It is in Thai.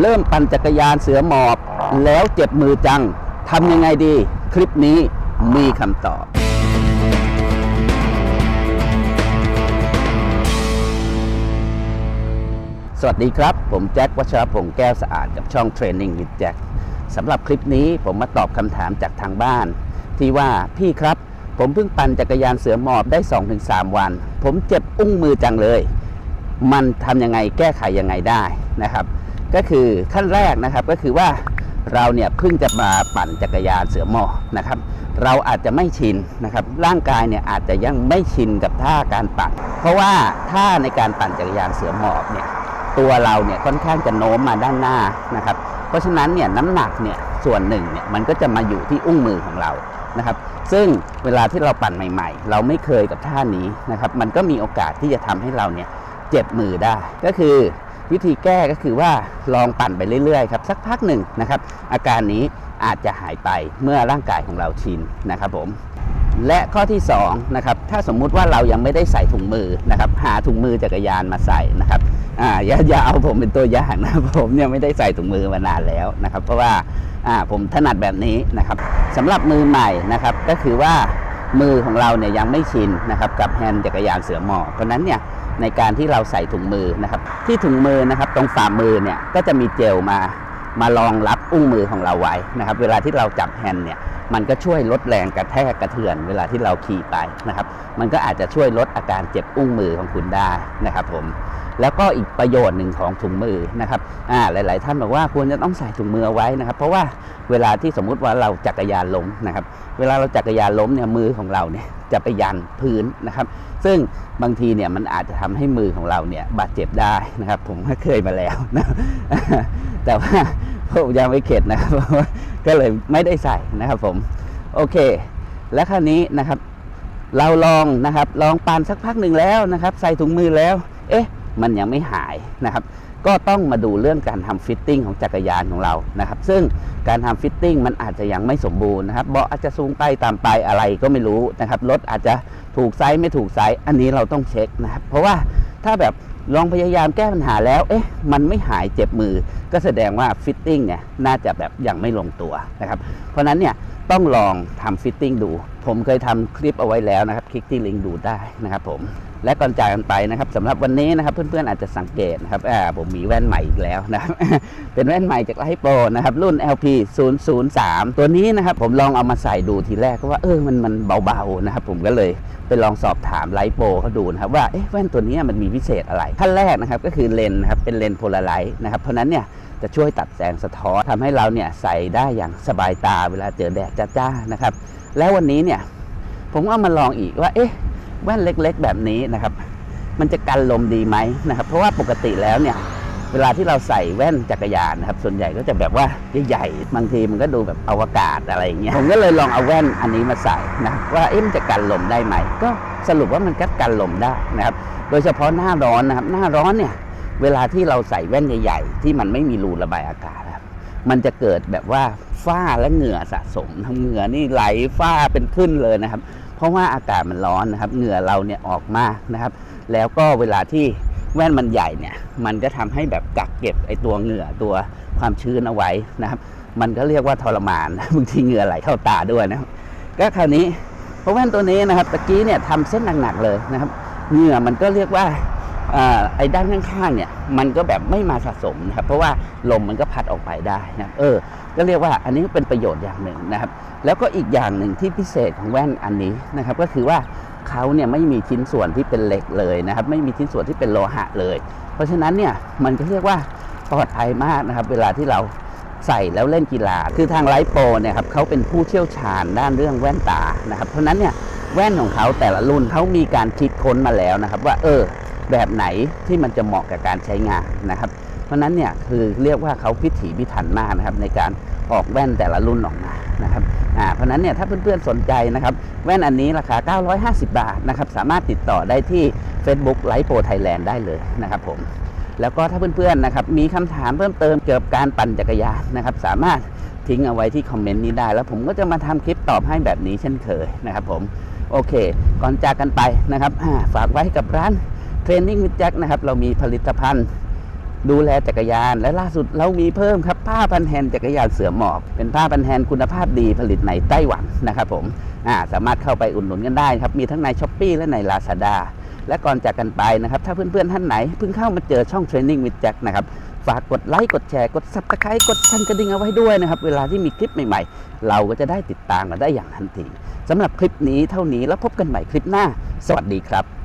เริ่มปั่นจักรยานเสือหมอบ แล้วเจ็บมือจังทำยังไงดี คลิปนี้มีคำตอบ สวัสดีครับ ผมแจ็ควัชรพงษ์แก้วสะอาดกับช่อง Training with Jack สำหรับคลิปนี้ผมมาตอบคำถามจากทางบ้าน ที่ว่าพี่ครับ ผมเพิ่งปั่นจักรยานเสือหมอบได้ 2-3 วัน ผมเจ็บอุ้งมือจังเลย มันทำยังไงแก้ไขยังไงได้นะครับ ก็คือขั้นแรกนะครับก็คือว่าเราเนี่ยเพิ่งจะมาปั่นจักรยานเสือหมอนะครับ เราอาจจะไม่ชินนะครับ ร่างกายเนี่ยอาจจะยังไม่ชินกับท่าการปั่น เพราะว่าท่าในการปั่นจักรยานเสือหมอบเนี่ยตัวเราเนี่ยค่อนข้างจะโน้มมาด้านหน้านะครับ เพราะฉะนั้นเนี่ยน้ำหนักเนี่ยส่วนหนึ่งเนี่ยมันก็จะมาอยู่ที่อุ้งมือของเรานะครับ ซึ่งเวลาที่เราปั่นใหม่ ๆ เราไม่เคยกับท่านี้นะครับ มันก็มีโอกาสที่จะทำให้เราเนี่ยเจ็บมือได้ ก็คือ วิธีแก้ก็คือว่าลองปั่นไปเรื่อยๆครับสักพักหนึ่งนะครับอาการนี้อาจจะหายไปเมื่อร่างกายของเราชินนะครับผมและข้อที่2นะครับถ้าสมมุติว่าเรายังไม่ได้ใส่ถุงมือนะครับหาถุงมือจักรยานมาใส่นะครับอ่าอย่าอย่าเอาผมเป็นตัวอย่างนะผมเนี่ยไม่ได้ใส่ถุงมือมานานแล้วนะครับ เพราะว่าอ่าผมถนัดแบบนี้นะครับสำหรับมือใหม่นะครับก็คือว่ามือของเราเนี่ยยังไม่ชินนะครับกับแฮนด์จักรยานเสือหมอบเพราะฉะนั้นเนี่ย ในการที่เราใส่ถุงมือนะครับ ที่ถุงมือนะครับตรงฝ่ามือเนี่ยก็จะมีเจลมามารองรับอุ้งมือของเราไว้นะครับ เวลาที่เราจับแฮนด์เนี่ย มันก็ช่วยลดแรงกระแทกกระเทือนเวลาที่เราขี่ไปนะครับ มันก็อาจจะช่วยลดอาการเจ็บอุ้งมือของคุณได้นะครับผมแล้วก็อีกประโยชน์หนึ่งของถุงมือนะครับอ่าหลาย ๆ ท่านบอกว่าควรจะต้องใส่ถุงมือเอาไว้นะครับ เพราะว่าเวลาที่สมมุติว่าเราจักรยานล้มนะครับ เวลาเราจักรยานล้มเนี่ยมือของเราเนี่ยจะไปยันพื้นนะครับ ซึ่งบางทีเนี่ยมันอาจจะทำให้มือของเราเนี่ยบาดเจ็บได้นะครับ ผมก็เคยมาแล้วนะแต่ว่า ผมยังไม่เข็ดนะครับก็เลยไม่ได้ใส่นะครับผมโอเค และคราวนี้นะครับ เราลองนะครับ ลองปั่นสักพักหนึ่งแล้วนะครับ ใส่ถุงมือแล้ว เอ๊ะ มันยังไม่หายนะครับ ก็ต้องมาดูเรื่องการทำฟิตติ้งของจักรยานของเรานะครับ ซึ่งการทำฟิตติ้งมันอาจจะยังไม่สมบูรณ์นะครับเบาะอาจจะสูงไปตามไปอะไรก็ไม่รู้นะครับรถอาจจะถูกไซส์ไม่ถูกไซส์อันนี้เราต้องเช็คนะครับ เพราะว่าถ้าแบบ ลองพยายามแก้ปัญหาแล้ว เอ๊ะ มันไม่หายเจ็บมือ ก็แสดงว่าฟิตติ้งเนี่ยน่าจะแบบยังไม่ลงตัวนะครับ เพราะนั้นเนี่ยต้องลองทำฟิตติ้งดู ผมเคยทำคลิปเอาไว้แล้วนะครับ คลิกที่ลิงก์ดูได้นะครับผม และก่อนจากกันไปนะครับสำหรับวันนี้นะครับเพื่อนๆอาจจะสังเกตนะครับอ่าผมมีแว่นใหม่อีกแล้วนะครับ เป็นแว่นใหม่จากไลโปรนะครับรุ่น LP 003 ตัวนี้นะครับผมลองเอามาใส่ดูทีแรกก็ว่าเออมันมันเบาๆนะครับผมก็เลยไปลองสอบถามไลโปรเขาดูนะครับว่าเอ๊ะแว่นตัวนี้มันมีพิเศษอะไรขั้นแรกนะครับก็คือเลนส์นะครับเป็นเลนส์โพลาไรต์นะครับเพราะฉะนั้นเนี่ยจะช่วยตัดแสงสะท้อนทำให้เราเนี่ยใส่ได้อย่างสบายตาเวลาเจอแดดจ้าๆนะครับแล้ววันนี้เนี่ยผมเอามาลองอีกว่าเอ๊ะ แว่นเล็กๆ แบบนี้นะครับ มันจะกันลมดีไหมนะครับ เพราะว่าปกติแล้วเนี่ย เวลาที่เราใส่แว่นจักรยานนะครับ ส่วนใหญ่ก็จะแบบว่าใหญ่ๆบางทีมันก็ดูแบบอวกาศอะไรอย่างเงี้ยผมก็เลยลองเอาแว่นอันนี้มาใส่นะว่าเอ๊ะมันจะกันลมได้ไหม ก็สรุปว่ามันก็กันลมได้นะครับ โดยเฉพาะหน้าร้อนนะครับ หน้าร้อนเนี่ยเวลาที่เราใส่แว่นใหญ่ๆ ที่มันไม่มีรูระบายอากาศนะครับมันจะเกิดแบบว่าฝ้าและเหงื่อสะสมทั้งเหงื่อนี่ไหลฝ้าเป็นขึ้นเลยนะครับ เพราะว่าอากาศมันร้อนนะครับ เหงื่อเราเนี่ยออกมากนะครับ แล้วก็เวลาที่แว่นมันใหญ่เนี่ย มันก็ทำให้แบบกักเก็บไอตัวเหงื่อตัวความชื้นเอาไว้นะครับ มันก็เรียกว่าทรมานบางทีเหงื่อไหลเข้าตาด้วยนะครับก็คราวนี้เพราะแว่นตัวนี้นะครับตะกี้เนี่ยทำเส้นหนักๆเลยนะครับ เหงื่อมันก็เรียกว่า ไอ้ด้านข้างๆเนี่ยมันก็แบบไม่มาสะสมนะครับเพราะว่าลมมันก็พัดออกไปได้นะเออ ก็เรียกว่าอันนี้เป็นประโยชน์อย่างหนึ่งนะครับ แล้วก็อีกอย่างหนึ่งที่พิเศษของแว่นอันนี้นะครับ ก็คือว่าเขาเนี่ยไม่มีชิ้นส่วนที่เป็นเหล็กเลยนะครับ ไม่มีชิ้นส่วนที่เป็นโลหะเลย เพราะฉะนั้นเนี่ยมันก็เรียกว่าปลอดภัยมากนะครับ เวลาที่เราใส่แล้วเล่นกีฬา คือทางไลฟ์โปรเนี่ยครับเขาเป็นผู้เชี่ยวชาญด้านเรื่องแว่นตานะครับ เพราะนั้นเนี่ยแว่นของเขาแต่ละรุ่นเขามีการคิดค้นมาแล้วนะครับ ว่าเออ แบบไหนที่มันจะเหมาะกับการใช้งานนะครับ เพราะฉะนั้นเนี่ยคือเรียกว่าเขาพิถีพิถันมากนะครับในการออกแว่นแต่ละรุ่นออกมานะครับอ่าเพราะฉะนั้นเนี่ยถ้าเพื่อนๆสนใจนะครับ แว่นอันนี้ราคา 950 บาทนะครับสามารถติดต่อได้ที่ Facebook ไลฟ์โปรไทยแลนด์ได้เลยนะครับผมแล้วก็ถ้าเพื่อนๆนะครับมีคำถามเพิ่มเติมเกี่ยวกับการปั่นจักรยานนะครับ สามารถทิ้งเอาไว้ที่คอมเมนต์นี้ได้ แล้วผมก็จะมาทำคลิปตอบให้แบบนี้เช่นเคยนะครับผมโอเค ก่อนจากกันไปนะครับฝากไว้กับร้าน ทรนนิ่งวิจ็คนะครับ เรามีผลิตภัณฑ์ ดูแลจักรยาน และล่าสุดเรามีเพิ่มครับผ้าพันแฮนจักรยานเสือหมอบเป็นผ้าพันแฮนคุณภาพดีผลิตในไต้หวันนะครับผมอ่าสามารถเข้าไปอุดหนุนกันได้ครับ มีทั้งในช้อปปีและใน Lazada และก่อนจากกันไปนะครับ ถ้าเพื่อนๆท่านไหนเพิ่งเข้ามาเจอช่อง Training with Jack นะครับฝากกดไลค์กดแชร์กด Subscribe กดสั่นกระดิ่งเอาไว้ด้วยนะครับ เวลาที่มีคลิปใหม่ๆ เราก็จะได้ติดตามกันได้อย่างทันทีสำหรับคลิปนี้เท่านี้แล้วพบกันใหม่คลิปหน้า สวัสดีครับ